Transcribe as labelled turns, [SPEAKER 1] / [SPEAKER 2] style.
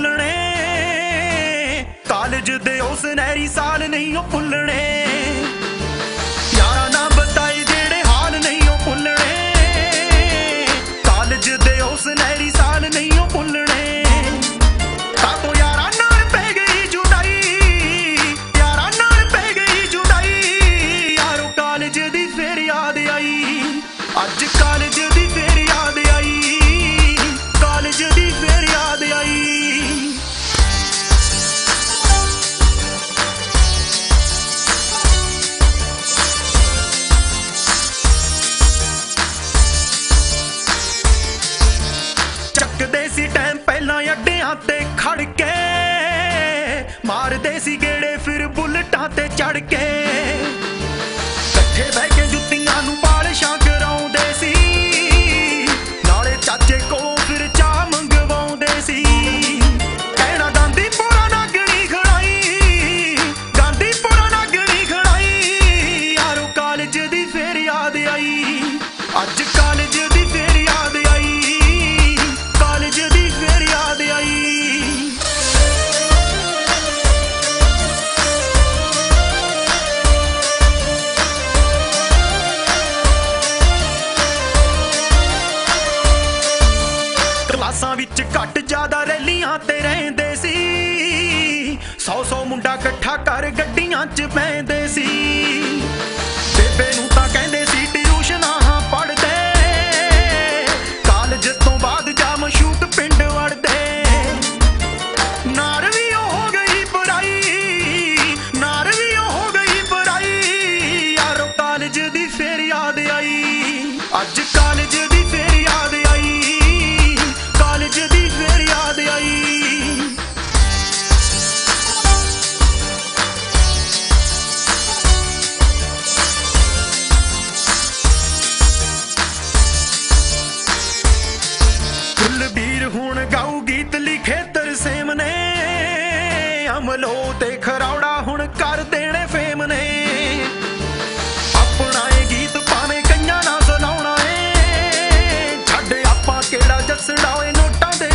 [SPEAKER 1] ਉਹ ਭੁੱਲਣੇ। ਕਾਲਜ ਦੇ ਉਸ ਨਹਿਰੀ ਸਾਲ ਨਹੀਂ ਉਹ ਭੁੱਲਣੇ। ਯਾਰਾਂ ਨਾ ਬਤਾਈ ਜਿਹੜੇ ਹਾਲ ਨਹੀਂ ਉਹ ਭੁੱਲਣੇ। ਕਾਲਜ ਦੇ ਉਸ ਨਹਿਰੀ ਸਾਲ ਨਹੀਂ ਉਹ ਭੁੱਲਣੇ। ਕਾਤੋਂ ਯਾਰਾਂ ਨਾਲ ਪੈ ਗਈ ਜੁਦਾਈ। ਯਾਰਾਂ ਨਾਲ ਪੈ ਗਈ ਜੁਦਾਈ। ਯਾਰੋ ਕਾਲਜ ਦੀ ਫੇਰ ਯਾਦ ਆਈ। ਅੱਜ ਪਹਿਲਾਂ ਅੱਡਿਆਂ ਤੇ ਖੜ ਕੇ ਮਾਰਦੇ ਸੀ ਗੇੜੇ, ਫਿਰ ਬੁਲਟਾਂ ਤੇ ਚੜ ਕੇ। ਇਕੱਠੇ ਬਹਿ ਕੇ ਜੁੱਤੀਆਂ ਨੂੰ ਪਾਲਿਸ਼ਾਂ ਕਰਾਉਂਦੇ ਸੀ। ਨਾਲੇ ਚਾਚੇ ਕੋਲ ਫਿਰ ਚਾਹ ਮੰਗਵਾਉਂਦੇ ਸੀ। ਕਹਿਣਾ ਗਾਂਧੀ ਪੂਰਾ ਨਾਗਣੀ ਖੜਾਈ ਗਾਂਧੀ ਪੂਰਾ ਨਾਗਣੀ ਖੜਾਈ ਯਾਰੋ ਕਾਲਜ ਦੀ ਫੇਰ ਯਾਦ ਆਈ। ਅੱਜ ਕਲਾਸਾਂ ਵਿੱਚ ਘੱਟ ਜ਼ਿਆਦਾ ਰੈਲੀਆਂ ਤੇ ਰਹਿੰਦੇ ਸੀ। ਸੌ ਸੌ ਮੁੰਡਾ ਇਕੱਠਾ ਕਰ ਗੱਡੀਆਂ 'ਚ ਪੈਂਦੇ ਸੀ। ਬੇਬੇ ਨੂੰ ਤਾਂ ਕਹਿੰਦੇ ਸੀ, ਟਿਊਸ਼ਨਾਂ ਪੜ੍ਹਦੇ। ਕਾਲਜ ਤੋਂ ਬਾਅਦ ਜਾ ਮਸ਼ੂਕ ਪਿੰਡ ਵੜਦੇ। ਨਾਰ ਵੀ ਹੋ ਗਈ ਪੜਾਈ ਨਾਰ ਵੀ ਹੋ ਗਈ ਪੜਾਈ ਯਾਰੋ ਕਾਲਜ ਦੀ ਫੇਰ ਯਾਦ ਆਈ। ਅੱਜ Now down, ain't no time